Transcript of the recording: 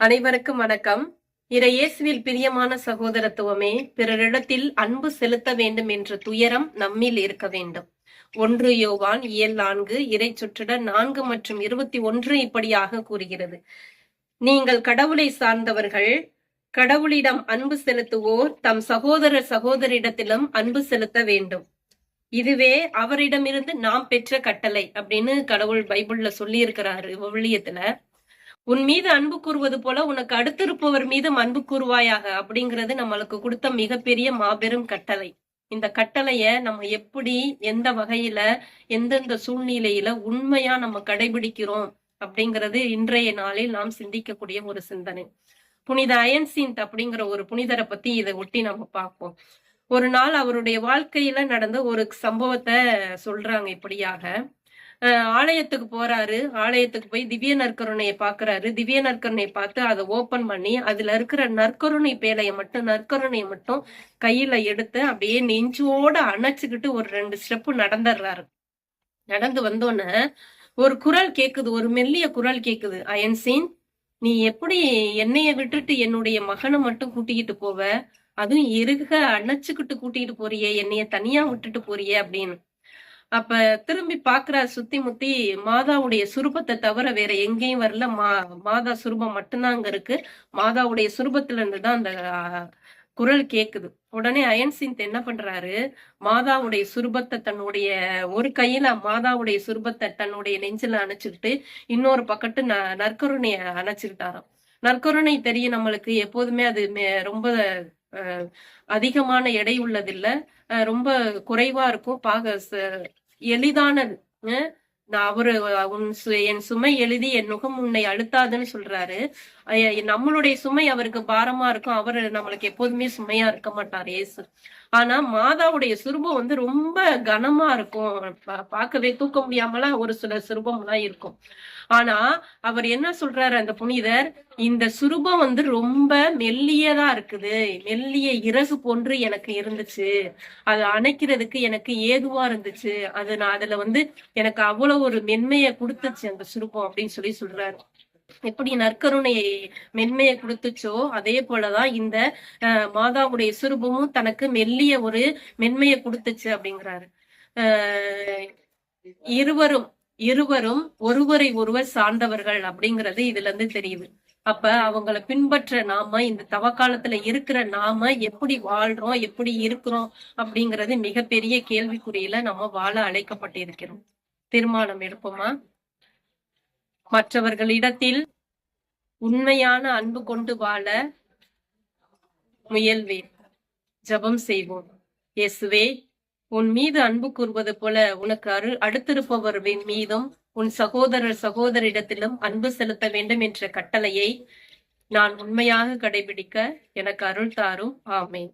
அனைவருக்கும் வணக்கம். இறையேசுவில் பிரியமான சகோதரத்துவமே பிறரிடத்தில் அன்பு செலுத்த வேண்டும் என்ற துயரம் நம்மில் இருக்க வேண்டும். ஒன்று யோவான் இயல் நான்கு இறை சுற்றிட நான்கு மற்றும் இருபத்தி ஒன்று இப்படியாக கூறுகிறது. நீங்கள் கடவுளை சார்ந்தவர்கள் கடவுளிடம் அன்பு செலுத்துவோர் தம் சகோதர சகோதரிடத்திலும் அன்பு செலுத்த வேண்டும். இதுவே அவரிடமிருந்து நாம் பெற்ற கட்டளை அப்படின்னு கடவுள் பைபிள்ல சொல்லி இருக்கிறாரு விவிலியத்துல உன் மீது அன்பு கூறுவது போல உனக்கு அடுத்திருப்பவர் மீதும் அன்பு கூறுவாயாக அப்படிங்கிறது நம்மளுக்கு கொடுத்த மிகப்பெரிய மாபெரும் கட்டளை. இந்த கட்டளைய நம்ம எப்படி எந்த வகையில எந்தெந்த சூழ்நிலையில உண்மையா நம்ம கடைபிடிக்கிறோம் அப்படிங்கிறது இன்றைய நாளில் நாம் சிந்திக்கக்கூடிய ஒரு சிந்தனை. புனித அயன்சிந்த் அப்படிங்கிற ஒரு புனிதரை பத்தி இதை ஒட்டி நம்ம பார்ப்போம். ஒரு நாள் அவருடைய வாழ்க்கையில நடந்த ஒரு சம்பவத்தை சொல்றாங்க இப்படியாக. ஆலயத்துக்கு போறாரு. ஆலயத்துக்கு போய் திவ்ய நற்கருணையை பாக்குறாரு. திவ்ய நற்கருணையை பார்த்து அதை ஓபன் பண்ணி அதுல இருக்கிற நற்கருணை பேலையை மட்டும் நற்கருணையை மட்டும் கையில எடுத்து அப்படியே நெஞ்சோட அணைச்சுக்கிட்டு ஒரு ரெண்டு ஸ்டெப் நடந்துடுறாரு. நடந்து வந்தோடனே ஒரு குரல் கேக்குது. ஒரு மெல்லிய குரல் கேக்குது. அயன்சீன் நீ எப்படி என்னைய விட்டுட்டு என்னுடைய மகனை மட்டும் கூட்டிக்கிட்டு போவ? அதுவும் இருக அணைச்சுக்கிட்டு கூட்டிட்டு போறியே. என்னைய தனியா விட்டுட்டு போறியே அப்படின்னு. அப்ப திரும்பி பாக்குறாரு சுத்தி முத்தி மாதாவுடைய சுரூபத்தை தவிர வேற எங்கேயும் வரல. மா மாதா சுரூபம் மட்டும்தான் அங்க இருக்கு. மாதாவுடைய சுரூபத்துல இருந்து தான் அந்த குரல் கேக்குது. உடனே அயன்சிந்த் என்ன பண்றாரு? மாதாவுடைய சுரூபத்தை தன்னுடைய ஒரு கையில மாதாவுடைய சுரூபத்தை தன்னுடைய நெஞ்சில அணைச்சுக்கிட்டு இன்னொரு பக்கத்து ந நற்கருணைய அணைச்சுக்கிட்டாராம். நற்கருணை தெரியும் நம்மளுக்கு. எப்போதுமே அது மே- ரொம்ப அதிகமான எடை உள்ளதில்ல. ரொம்ப குறைவா இருக்கும். பாக எளிதான நான் அவரு என் சுமை எழுதி என் நுகம் உன்னை அழுத்தாதுன்னு சொல்றாரு. நம்மளுடைய சுமை அவருக்கு பாரமா இருக்கும். அவர் நம்மளுக்கு எப்போதுமே சுமையா இருக்க மாட்டார் ஏசு ஆனா மாதாவுடைய சுரூபம் வந்து ரொம்ப கனமா இருக்கும். பார்க்கவே தூக்க முடியாமலாம் ஒரு சில சுரூபம்லாம் இருக்கும். ஆனா அவர் என்ன சொல்றாரு அந்த புனிதர்? இந்த சுரூபம் வந்து ரொம்ப மெல்லியதா இருக்குது. மெல்லிய இறகு போன்று எனக்கு இருந்துச்சு. அது அணைக்கிறதுக்கு எனக்கு ஏதுவா இருந்துச்சு. அது நான் அதுல வந்து எனக்கு அவ்வளவு ஒரு மென்மையை கொடுத்துச்சு அந்த சுரூபம் அப்படின்னு சொல்லி சொல்றாரு. எப்படி நற்கருணையை மென்மையை கொடுத்துச்சோ அதே போலதான் இந்த மாதாவுடைய சுரூபமும் தனக்கு மெல்லிய ஒரு மென்மையை கொடுத்துச்சு அப்படிங்கிறாரு. இருவரும் இருவரும் ஒருவரை ஒருவர் சார்ந்தவர்கள் அப்படிங்கிறது இதுல இருந்து தெரியுது. அப்ப அவங்களை பின்பற்ற நாம இந்த தவக்காலத்துல இருக்கிற நாம எப்படி வாழ்றோம் எப்படி இருக்கிறோம் அப்படிங்கிறது மிகப்பெரிய கேள்விக்குறியில நம்ம வாழ அழைக்கப்பட்டிருக்கிறோம். தீர்மானம் எடுப்போமா? மற்றவர்களிடத்தில் உண்மையான அன்பு கொண்டு வாழ முயல்வேன். ஜெபம் செய்வோம். இயேசுவே உன் மீது அன்பு கூறுவது போல உனக்கு அரு அடுத்திருப்பவர்களின் மீதும் உன் சகோதரர் சகோதரிடத்திலும் அன்பு செலுத்த வேண்டும் என்ற கட்டளையை நான் உண்மையாக கடைபிடிக்க எனக்கு அருள் தாரும். ஆமேன்.